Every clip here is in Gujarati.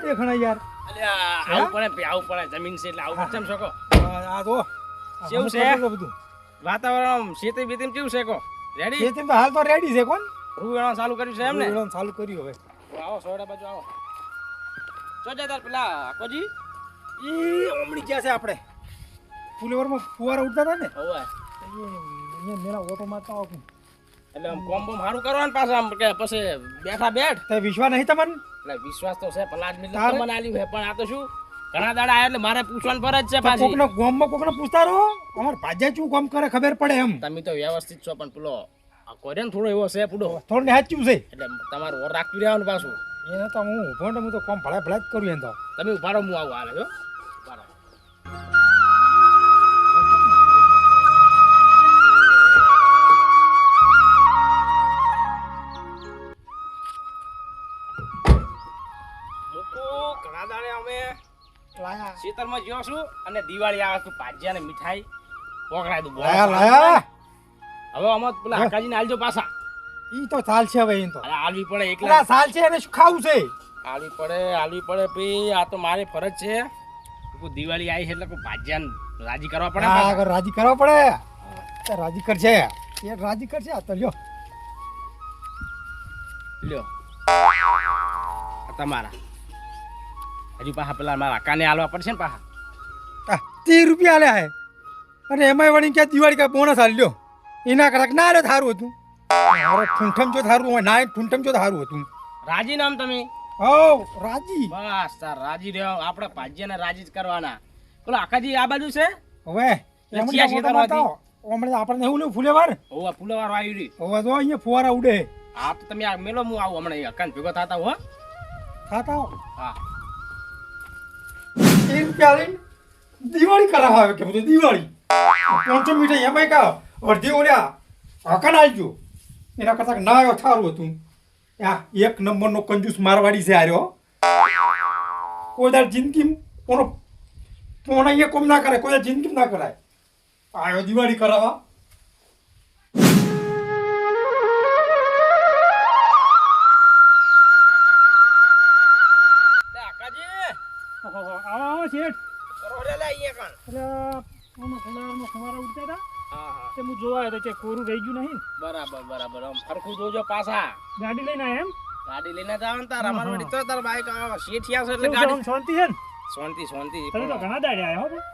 તમે દેખાણા યાર? અલ્યા, આવું પડે આવું પડે જમીન છે એટલે આવું કેમ શકો આ તો. કેવું છે? બધું. વાતાવરણ શેતી બીતી કેવું છે કો રેડી શેતી તો હાલ તો રેડી છે કોણ? રૂવેણો ચાલુ કર્યું છે એમ ને ઉડાન ચાલુ કર્યું હવે. આવો સોડા બાજુ આવો. જો તાર પેલા કોજી ઈ ઓમણી ક્યાં છે આપણે. ફુલેવરમાં ફુવારા ઉડતા હતા ને? હવે. અહીંયા મેરા ઓટો મારતા આવું એટલે આમ કોમ બોમ સારું કરવાનું પાછા આમ કે પછી બેઠા બેઠ. તે વિશ્વાસ નહીં તમને એટલે વિશ્વાસ તો છે પલાજ આજ મિનિટ તો મને આલ્યું છે પણ આ તો શું? ઘણા દાડા આયા એટલે મારે પૂછવાનું ફરજ છે પાછી. કોકને ગોમમાં કોકને પૂછતા રહો અમાર ભાજ્યા શું કામ કરે ખબર પડે એમ. તમે તો વ્યવસ્થિત છો પણ પેલો આ કોરિયન થોડો એવો છે પૂડો. થોડું ને હાચ્યું છે. એટલે તમારું ઓર રાખતું રહેવાનું પાછું. એને તો હું ઊભો ને હું તો કોમ ભળા ભળા જ કરું એમ તો. તમે ઉભારો હું આવું હાલે જો મૂકો, ઘણા દાડે અમે લાયા. ખેતરમાં જ્યો છું અને દિવાળી આવે તો ભાજ્યા ને મીઠાઈ પોકડા દઉં લાયા લાયા. હવે અમે પેલા હકાજીને આલજો પાછા. ઈ તો ચાલશે હવે ઈ તો. અરે આલવી પડે એકલા ચાલ છે એને શું ખાવું છે? આલવી પડે આલવી પડે ભઈ. આ તો મારી ફરજ છે. કોઈ દિવાળી આવી છે એટલે કોઈ ભાજ્યાને રાજી કરવા પડે હા. રાજી કરવા પડે. તે રાજી કરશે એ રાજી કરશે આ તો લ્યો. લ્યો. તમારા. હજી પાછા પેલા મારા કાને આલવા પડશે ને આ ત્રીસ રૂપિયા આલ્યા હે. અને એમાંય વળી ક્યાં દિવાળી ક્યાં બોનસ હાલ્યો લ્યો. એના કરતા ના લે થારું હતું. મારે ઠૂંઠમ જો થારું હોય ના ઠૂંઠમ જો થારું હતું. રાજી નામ તમે? હો રાજી. બસ તાર રાજી રહ્યો. આપણા ભાજ્યને રાજી જ કરવાના. બોલો આખાજી આ બાજુ છે? હવે? હમણાં આપણને એવું નહીં ફૂલેવાર? હોવા ફૂલેવાર આવી રહી હોવા તો અહીંયા ફુવારા ઉડે. આ તો તમે આ મેલો હું આવું હમણાં અહીંયા હકાન ભેગો થતા હો. ખાતા હા. દિવાળી કરાવવા આવે કે બધું દિવાળી. પાંચસો મીઠાઈ એમાં કા અડધી ઓલ્યા હકન આવજો એના કરતા ના આવ્યો સારું હતું. આ એક નંબરનો કંજૂસ મારવાડી છે આર્યો કોઈ દાર જિંદગી કોનો કોના અહીંયા કોમ ના કરાય, કોઈ દાર જિંદગી ના કરાય. આવ્યો દિવાળી કરાવવા. હા જોવા આવ્યો કોરું રહી ગયું નહીં. બરાબર બરાબર. આમ ફરખું જોજો પાછા. ગાડી લઈને આવ્યા એમ? ગાડી લઈને જાવ ને તાર અમાર તો તાર બાઈક શેઠિયા છે એટલે ગાડી શાંતિ છે ને? શાંતિ શાંતિ. તમે તો ઘણા દાડે આવ્યા હો ભાઈ.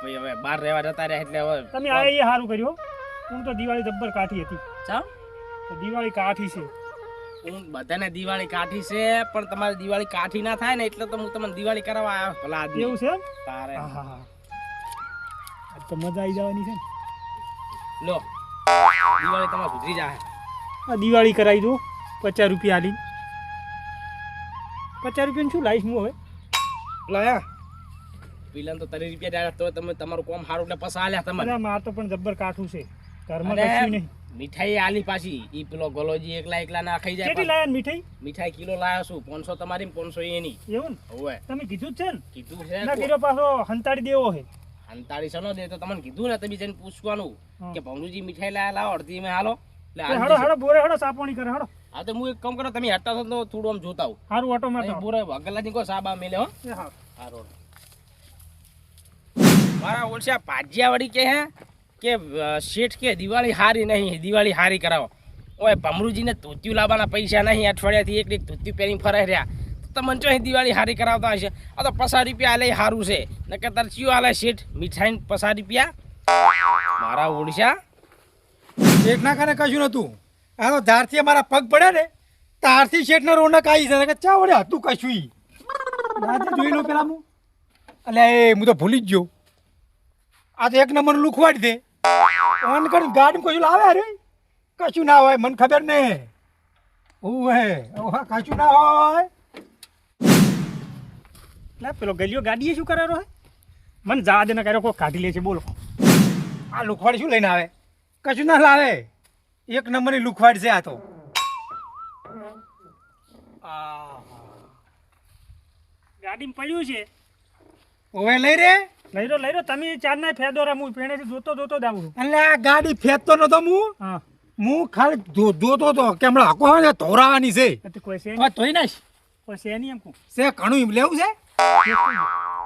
ભાઈ હવે બહાર રહેવા જતા રહ્યા એટલે હવે તમે આ એ સારું કર્યું હો. હું તો દિવાળી જબ્બર કાઠી હતી. ચા દિવાળી કાઠી છે. હું બધાને દિવાળી કાઠી છે પણ તમારે દિવાળી કાઠી ના થાય ને એટલે તો હું તમને દિવાળી કરાવવા આવ્યો ભલા આદમી. એવું છે તારે. આજ તો મજા આવી જવાની છે લો દિવાળી તમારે સુધરી જાય દિવાળી કરાવી દો પચાસ રૂપિયા આલી પચાસ રૂપિયાનું શું લાવીશ હું હવે? લો હે. વિલન તો તરી રૂપિયા જાય તો તમે તમારું કોમ સારું એટલે પસાલ્યા તમે મારે માર તો પણ જબ્બર કાઠું છે. ઘરમાં કશું નહીં. મીઠાઈ આલી પાછી. ઈ પેલો ગોલોજી એકલા એકલા ના ખાઈ જાય કેટલી લાયા મીઠાઈ? મીઠાઈ કિલો લાયા છું પાંચસો તમારી ને પાંચસો એની. એવું હોવે. તમે કીધું છે ને? કીધું છે ના કીધો પાછો હંતાડી દેવો હે. હંતાડી સનો દે? તો તમને કીધું ને તમે જઈને પૂછવાનું કે ભવનુજી મીઠાઈ લાયા લાવો અડધી મેં હાલો. હડો. હડો બોરે હડો સાપોણી કરે હડો. હા તો હું એક કામ કરો તમે હટતા છો તો થોડું આમ જોતા આવું. સારું ઓટો મારતો બોરે ગલ્લાજી કો સાબા મેલે હો. હા રોડ મારા ઓલસા ભાજ્યા વળી કે હે? કે શેઠ કે, દિવાળી હારી નહીં, દિવાળી હારી કરાવો. ઓય, ભમરૂજીને તોત્યું લાવવાના પૈસા નહીં, અઠવાડિયાથી એક એક ધોતિયું પહેરીને ફરે રહ્યા. તમને અહીં દિવાળી હારી કરાવતા હશે. આ તો પચાસ રૂપિયા આલે સારું છે. નકર તાર ચિયો આલે શેઠ? મીઠાઈ પચાસ રૂપિયા? મારા ઓડિશા શેઠ ના કરે કશું નતું આ તો ધારથી અમારા પગ પડે ને તારથી શેઠ રોનક આવી છે. ચા વડે હતું કશું જોઈ લો પેલા હું. અલે હું તો ભૂલી જ ગયો. આ તો એક નંબર લુખવાડી દે. ઓન કર ગાડી કશું લાવે રે? કશું ના હોય મને ખબર ને હે ઓહા કશું ના હોય. લે પેલો ગલિયો ગાડીએ શું કરેલો હે? મને જવા દે ને કર્યો કોઈ કાઢી લે છે બોલો. આ લુખવાડી શું લઈને આવે? કશું ના લાવે. એક નંબરની લુખવાડ છે આ તો. ગાડીમાં પડ્યું છે. ઓવે લઈ રે. લઈ રો લઈ રો તમે ચાર ના ફેદો રે હું પેણે જોતો જોતો જ આવું એટલે આ ગાડી ફેદતો નતો હું. હા. હું ખાલી જોતો તો કે હમણાં હકો હોય ને ધોરાવાની છે. કોઈ છે ધોઈ નાખ. કોઈ છે નહીં એમ કહું. છે ઘણું એમ લેવું છે?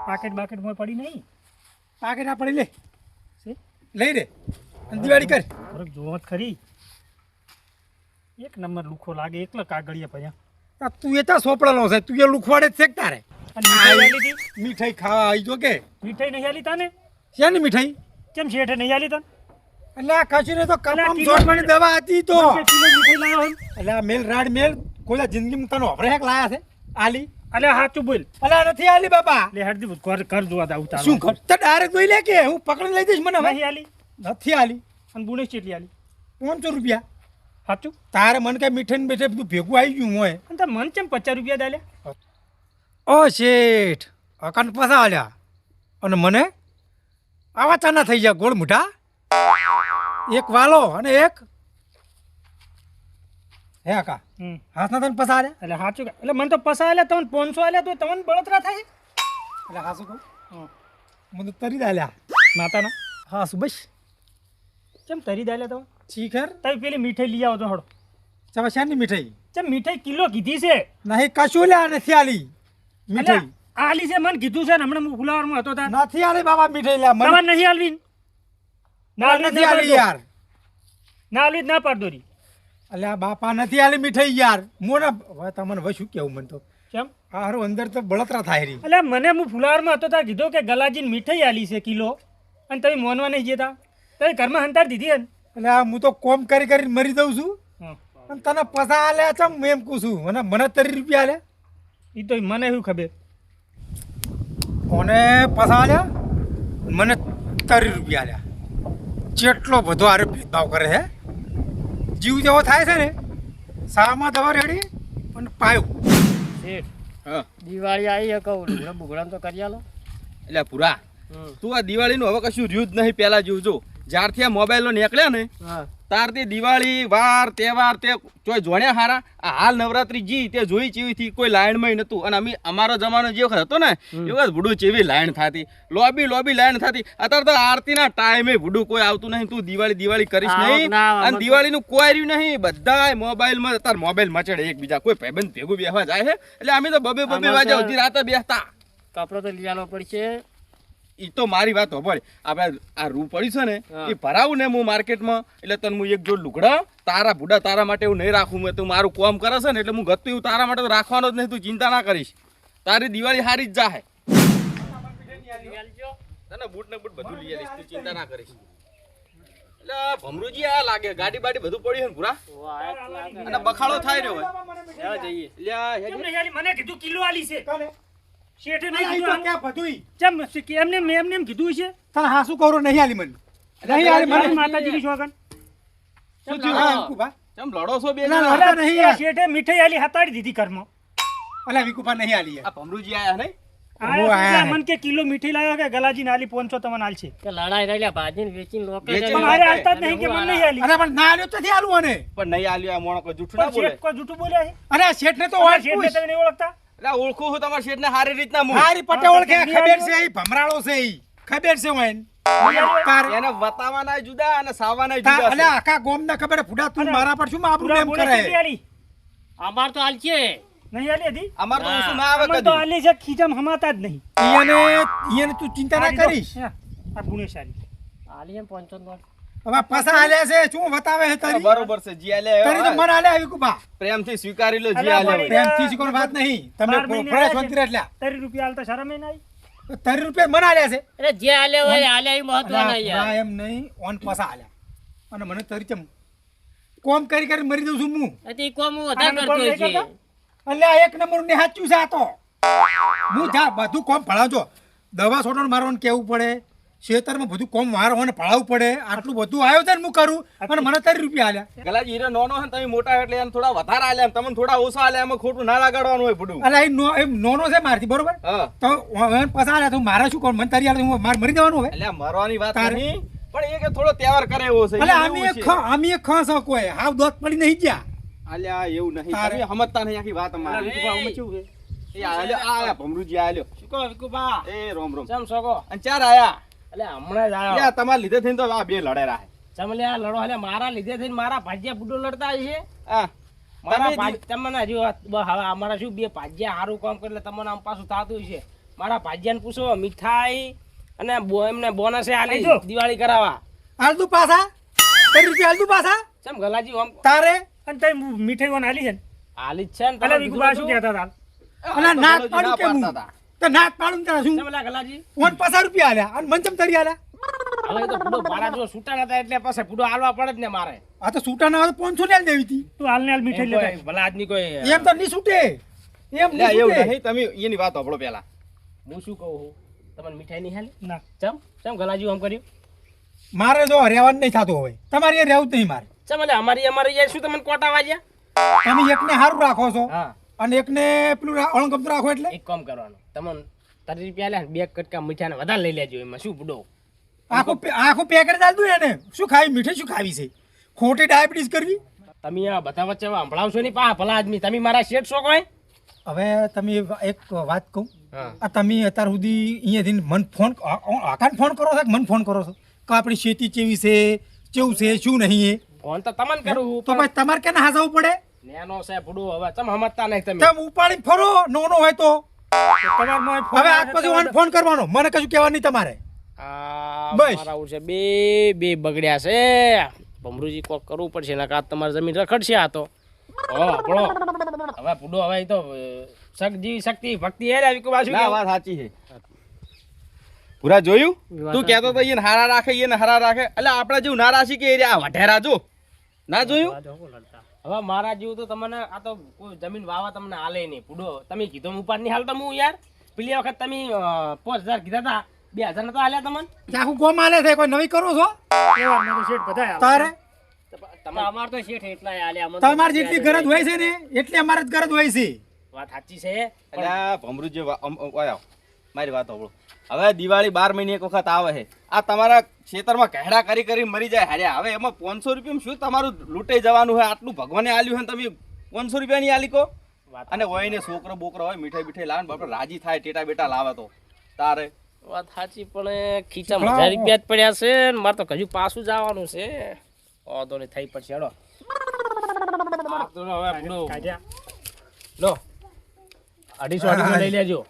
પાકેટ બાકેટ મોય પડી નહીં. પાકેટ આ પડી લે. લઈ રે દિવાળી કર. થોડુંક ખરી. એક નંબર લુખો લાગે એકલા કાગળિયા પછી આ તું એ તો સોપડેલો છે તું એ લુખવાડે જ છે કે તારે? મીઠાઈ ખાવા આવી જો કે. મીઠાઈ નહીં આલી તાને? શેની મીઠાઈ? કેમ શેઠે નહીં આલી તાને? એટલે આ કશું તો કપામ કિલો- જોડવાની દવા હતી તો? એટલે આ મેલ રાડ મેલ કોઈ જિંદગીમાં તને વાપરે હેક લાયા છે? આલી. અલે તું બોલ. અલા નથી આલી બાબા લે હરદી કર કર જોવા દા ઉતાર શું કર તો ડાયરેક્ટ જોઈ લે કે હું પકડી લઈ દઈશ મને નહીં આલી. નથી આલી. અને બુણે ચેટલી આલી. પાંચસો રૂપિયા. સાચું? તારે મને કઈ મીઠે ને મીઠાઈ બધું ભેગું આવી ગયું હોય. અને તાર મન ચેમ પચાસ રૂપિયા દાલ્યા? ઓ શેઠ અકાન પસા આલ્યા. અને મને? આવા ચાના થઈ ગયા ગોળ મૂઠા એક વાલો અને એક? હે કાકા હાથના તને પસા આલ્યા? એટલે સાચું કે- એટલે મને તો પસા આલ્યા તમને પાંચસો આલ્યા તો તમને બળતરા થાય? એટલે હાસું કહું. મને તરી દાલ્યા માતાના? હાસું બસ. કેમ તરી દાલ્યા તમે? શીખર તમે પેલી મીઠાઈ લઈ આવો તો હડો ચાલો શાની મીઠાઈ? ચમ મીઠાઈ કિલો કીધી છે? નહીં કશું લ્યા નથી આલી મીઠાઈ. આલી છે મને કીધું છે ને હમણાં હું ફુલાવરમાં હતો તાર. નથી આલી બાબા મીઠાઈ લ્યા મને નથી આલવી? ના નથી આલી. યાર. ના આલવી જ ના પાડ દોરી આ બાપા નથી આલી મીઠાઈ યાર. મોરા તમને હવે શું કેવું મને તો? કેમ હારું અંદર તો બળતરા થાય રહી એટલે મને હું ફુલાવરમાં હતો તાર કીધું કે ગલાજીન મીઠાઈ આલી છે કિલો. અને તમે મોનવા નહીં જતા. તમે ઘરમાં હંતાર દીધી હે એટલે આ હું તો કોમ કરી કરીને મરી દઉં છું. અને તને પૈસા આલ્યા છે હું એમ કહું છું. મને મને તરી રૂપિયા આલ્યા એ તો મને શું ખબર? કોને પૈસા આલ્યા? મને તરી રૂપિયા આલ્યા. જેટલો બધો આરે ભેદભાવ કરે છે જીવ જેવો થાય છે ને સામાં દવા રેડી અને પાયું. દિવાળી આવી કહું. બુગડા તો કરી આલો. એટલે પૂરા તું આ દિવાળીનું હવે કશું રહ્યું જ નહીં પેલા જીવજો જો. જ્યારથી આ મોબાઈલો નીકળ્યા ને ત્યારથી દિવાળી વાર તહેવાર તે ચોય જોણ્યા હારા. આ હાલ નવરાત્રી જી તે જોઈ ચેવી થી કોઈ લાઈનમાં નતું અને અમે અમારો જમાનો જે વખત હતો ને એ વખત ભૂડું ચેવી લાઈન થતી. લોબી લોબી લાઈન થતી. અત્યારે તો આરતીના ટાઈમે ભૂડું કોઈ આવતું નહીં તું દિવાળી દિવાળી કરીશ નહીં. અને દિવાળી દિવાળીનું કોઈ રહ્યું નહીં. બધા મોબાઈલમાં અત્યારે મોબાઈલ મચડે એકબીજા કોઈ ભાઈબંધ ભેગું બેસવા જાય છે એટલે અમે તો બબે બબે વાગ્યા સુધી રાતે બેસતા કપડો તો લઈ પડશે. ઈ તો મારી વાત હોભળ. આપણે આ રૂ પડી છે ને એ ભરાવું ને હું માર્કેટમાં એટલે તને હું એક જોડ લુગડા તારા ભૂડા તારા માટે એવું નહીં રાખું મેં. તું મારું કોમ કરે છે ને એટલે હું ગતું એવું તારા માટે તો રાખવાનો જ નહીં તું ચિંતા ના કરીશ. તારી દિવાળી હારી જ જાહે. તને બૂટ ને બૂટ બધું લઈ આવીશ તું ચિંતા ના કરીશ. એટલે ભમરુજી આ લાગે ગાડી બાડી બધું પડ્યું છે ને પૂરા? અને બખાડો થાય રહ્યો હોય. જઈએ. મને કીધું કિલો આલી છે. શેઠે નહીં કીધું ક્યાં બધુંય? ચમ કે એમને મેં એમને એમ કીધું છે? તને હાસુ કરું નહીં આલી મને. નહીં આલી મારી મને માતાજીની શોગન. શું થયું? હા, વિકુભા. ચમ લડો છો બે ના, જણા? નહીં શેઠે મીઠાઈ આલી હતાડી દીધી ઘરમાં. અલ્યા વિકુભા નહીં આલી આ ભમરુજી આયા નહીં? આયા આયા એટલે હે. મને કે કિલો મીઠી લાવ્યો કે ગલાજી આલી પાંચસો તમને આલશે કે લડાઈ રહેલા ભાજીને વેચીને લોકો પણ મારે આલતા જ નહીં કે મને નહીં આલી અરે પણ ના આલ્યો તો આલું. પણ નહીં આલ્યો આ મોણો કોઈ જૂઠું ના બોલે. શેઠ જૂઠું બોલ્યા છે? અરે આ શેઠને તો વાત. તમે નહીં ઓળખતા? ઓળખું હું તમારા શેઠને હારી રીતના હું હારી પટે ઓળખે ખબર છે ઈ ભમરાળો છે ઈ. ખબર છે હું એને. વતાવાના જુદા અને સાવાના જુદા અલ્યા આખા ગોમ ગોમના ખબર ફૂડા તું મારા પર શું આબરૂ એમ કરે? અમાર તો હાલ છે. નહીં આલી હતી અમાર તો ના. ના આવે કદી? તો આલી છે ખીજમ હમાતા જ નહીં. ઈયને ઈયને તું ચિંતા ના કરીશ. આ ગુણેશાલી હાલી એમ પંચો નો હવે પસા આલ્યા છે શું વતાવે છે તારી? બરોબર છે જી આલે તારી તો મન આલ્યા આવી કુબા પ્રેમથી સ્વીકારી લો જી અલ્યા, પ્રેમથી શીખોની વાત નહીં. તમે બાર મહિને ફળે આયા શાંતિ છે. એટલા તરી રૂપિયા આલતા શરમ એ નહીં તારી રૂપિયા મન આલ્યા છે. એટલે જે હાલે હોય હાલે એ મહત્વ નહીં યાર. એમ નહીં. ઓન પસા આલ્યા. અને મને તારી ચમ કોમ કરી કરી મરી દઉં છું હું. એટલે કોમ હું વધારે કરતો છે. અલ્યા એક નંબર ને સાચું છે આ તો. હું જા બધું કોમ ભણાવજો દવા છોડવાનું મારવાનું કેવું પડે? ખેતરમાં બધું કોમ મારવાનું પાળવું પડે. આટલું બધું આયોજન હું કરું અને મને તારી રૂપિયા આલ્યા. ગલાજી જીરે નોનો હે તમે મોટા એટલે એને થોડા વધારે આલ્યા તમને થોડા ઓછા આલ્યા એમાં ખોટું ના લગાડવાનું હોય ભૂડું. અલા એ નો એમ નોનો છે મારથી બરોબર? તો હવે પસા આલ્યા તો મારે શું કોણ મને તારી હું મારે મરી જવાનું હવે. એટલે મરવાની વાત નહીં પણ એ કે થોડો તહેવાર કરે એવો છે અલ્યા એવું આમી. ખ આમી એક સકો હે હાવ દોત પડી નહીં ગયા. અલ્યા એવું નહીં. તમે સમજતા નહીં આખી વાત અમારી. આમાં કેવું છે? એ આલ્યો આ ભમરુજી આલ્યો. શું કહો વિકુબા એ રોમ રોમ. ચમ સકો અને ચાર આયા. એટલે હમણાં જ તમારા લીધે થઈને તો આ બે લડે રાહે ચમલે આ લડો એટલે મારા લીધે થઈને મારા ભાજ્યા બુડો લડતા છે. હા. મારા ભાજ- તમને હજુ હવે અમારા શું બે ભાજ્યા સારું કામ કરે તમને આમ પાછું થતું છે. મારા ભાજ્યાને પૂછો મીઠાઈ અને બો- એમને બોનસે આલી દિવાળી કરાવવા. હાલ તું પાછા. રૂપિયા હાલ તું પાછા. ચમ ગલાજી ઓમ તારે? અને તઈ મીઠાઈ કોણ આલી છે? આલી છે ને તને વિકુ શું કહેતા હતા? અને નાક પાડું ના કેમ તો નાક પાડું ને તારા શું? ગલાજી પચાસ રૂપિયા આલ્યા. અને મંચમ તરી આલ્યા. હવે તો પૂડો મારા જો છૂટા નતા એટલે પછી પૂડો આલવા પડે જ ને મારે. આ તો છૂટા ના હોય પાંચસો ને દેવી હતી તું હાલ ને હાલ મીઠાઈ લેતા કોઈ ભલા કોઈ એમ તો નહીં છૂટે એમ નહીં એવું નહીં તમે એની વાત સાંભળો પેલા હું શું કહું છું તમને મીઠાઈ નહીં હાલી ના. ચમ ચમ ગલાજી આમ કર્યું? મારે જો રહેવાનું નહીં થતું હવે. તમારે એ રહેવું જ નહીં મારે. ચમ એટલે અમારી અમારી યાર શું તમને કોટા વાગ્યા? તમે એકને સારું રાખો છો. હા. અને એકને પેલું અણગમતું રાખો એટલે? એક કામ કરવાનું. તમને તારી રૂપિયા લે બે કટકા મીઠાને વધારે લઈ લેજો એમાં. શું બુડો આખું આખું પેકેટ ચાલતું એને. શું ખાવી? મીઠાઈ શું ખાવી છે? ખોટી ડાયાબિટીસ કરવી? તમે આ બધા વચ્ચે સંભળાવશો નહીં પા ભલા આદમી. તમે મારા શેઠ શો કોઈ? હવે તમે એક વાત કહું. આ તમે અત્યાર સુધી અહીંયાથી મન ફોન આકાને ફોન કરો છો મન ફોન કરો છો? કે આપણી શેતી કેવી છે કેવું છે શું નહીં એ? ફોન તો તમને કરું તો ભાઈ તમારે કેને હાસવું પડે? નેનો છે બુડો હવે તમે સમજતા નહીં તમે. તમે ઉપાડી ફરો નોનો હોય તો. હવે આજ પછી મને ફોન કરવાનો. મને કશું કહેવાનું નહીં તમારે. આ મારા ઉર છે બે બે બગડ્યા છે. ભમરૂજી કોક કરવું પડશે નકા તમારી જમીન રખડશે આ તો. હવે આપણો હવે તો અ, શક્તિ ભક્તિ એ વિકુબા શું ના વાત સાચી છે. પૂરા જોયું? તું કહેતો તો એને હારા રાખે એને હારા રાખે. એટલે આપણે જેવું ના રાશી કે એ રહ્યા? વઢેરા જો. ના જોયું? હવે મારા જેવું તો તમને આ તો કોઈ જમીન વાવા તમને હાલે નહીં. પૂડો તમે કીધો હું ઉપાડ નહીં હાલતા હું યાર. પેલી વખત તમે પાંચ હજાર કીધા હતા બે હજાર નતો હાલ્યા તમને. આખું ગોમ હાલે છે કોઈ નવી કરો છો? એવા અમે તો શેઠ બધા તારે? તમે અમાર તો શેઠ એટલા હાલ્યા અમને જેટલી ગરજ હોય છે ને એટલી અમારે જ ગરજ હોય છે. વાત સાચી છે. આ જે. મારી વાત સાંભળો. હવે દિવાળી બાર મહિને એક વખત આવે છે. આ તમારા ખેતરમાં કહેડા કરી કરી મરી જાય. હાર્યા હવે એમાં પાંચસો રૂપિયામાં શું તમારું લૂંટાઈ જવાનું હોય? આટલું ભગવાને આલ્યું હોય તમે પાંચસો રૂપિયાની આલી કહો વાત અને હોય ને છોકરો બોકરો હોય મીઠાઈ મીઠાઈ લાવે ને બાપડે રાજી થાય ટેટા બેટા લાવે તો. તારે? વાત સાચી પણ ખીચા હજાર રૂપિયા જ પડ્યા છે મારે તો હજુ પાછું જવાનું છે. ઓધો નહીં થઈ પડશે. હેડો. હવે લો અઢીસો અઢીસો લઈ લેજો.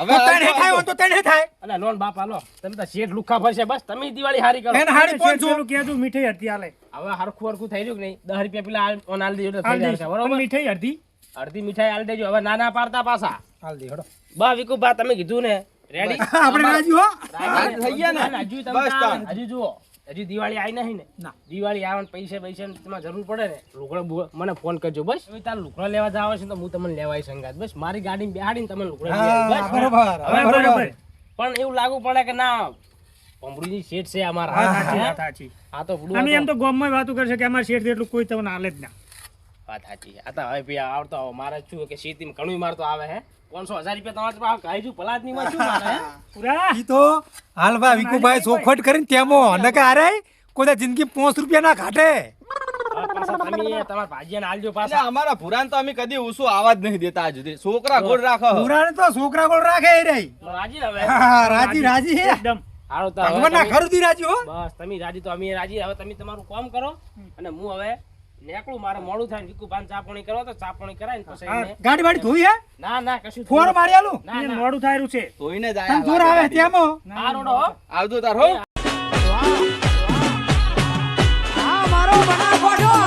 હવે તને થાય તો તને થાય. અને લોન બાપા લો તમે તો શેઠ લુખા ફરશે બસ. તમે દિવાળી હારી કરો. એને હાડી શેઠ પાંચસો પેલું મીઠાઈ અડધી આલે. હવે હરખું હરખું થઈ રહ્યું કે નહીં? દસ રૂપિયા પેલા ઓન આલ દેજો થઈ જશે બરોબર? મીઠાઈ અડધી. અડધી મીઠાઈ આલ દેજો. હવે નાના પાડતા પાછા. હાલ દે હડો. બા વિકુ બા તમે કીધું ને? રેડી આપણે રાજી હો. રાજી થઈ ગયા ને? હજુ તમે. હજુ જુઓ. હજુ દિવાળી આવી નહીં ને ના. દિવાળી આવે ને પૈસા પૈસા તમારે જરૂર પડે ને લુકડો મને ફોન કરજો બસ હવે તાર લુગડો લેવા જાવ છે તો હું તમને લેવાય સંગાત બસ મારી ગાડી બેહાડીને. હા બસ બરોબર પણ એવું લાગુ પડે કે ના પંભરુજી શેઠ છે અમારા આ તો અમે એમ. તો ગામમાં વાતો કરશે કે અમારે શેઠ એટલું કોઈ તમને આલે જ ના વાત સાચી. આ તો હવે ભાઈ આવતો આવો. મારે શું કે શેતીમાં ઘણું મારતો આવે હે પાંચસો હજાર રૂપિયા તમારે પાસે કાંઈ ભલા શું પૂરા? ઈ તો હાલવા વિકુભાઈ ચોખવટ કરીને તેમાં નકે હારે કોઈ જિંદગી પાંચ રૂપિયા ના ઘાટે. અમારા પુરાણ તો અમે કદી ઓછું આવા જ નહીં દેતા આજ છોકરા ગોળ રાખો. પુરાણે તો છોકરા ગોળ રાખે રાજી રાજી રાજી. એકદમ. ભગવાન ના ખરુદી રાજી હો. બસ તમે રાજી તો અમે રાજી. હવે તમે તમારું કામ કરો. અને હું હવે નેકળું મારે મોડું થાય ને વિકુભાન ચાપણી કરવા તો ચાપણી કરાય ને પછી ગાડી વાડી ધોઈ હે? ના મોડું થાયરું છે. ધોઈને આવે તેમો આ રોડો આવજો તારો હો. મારો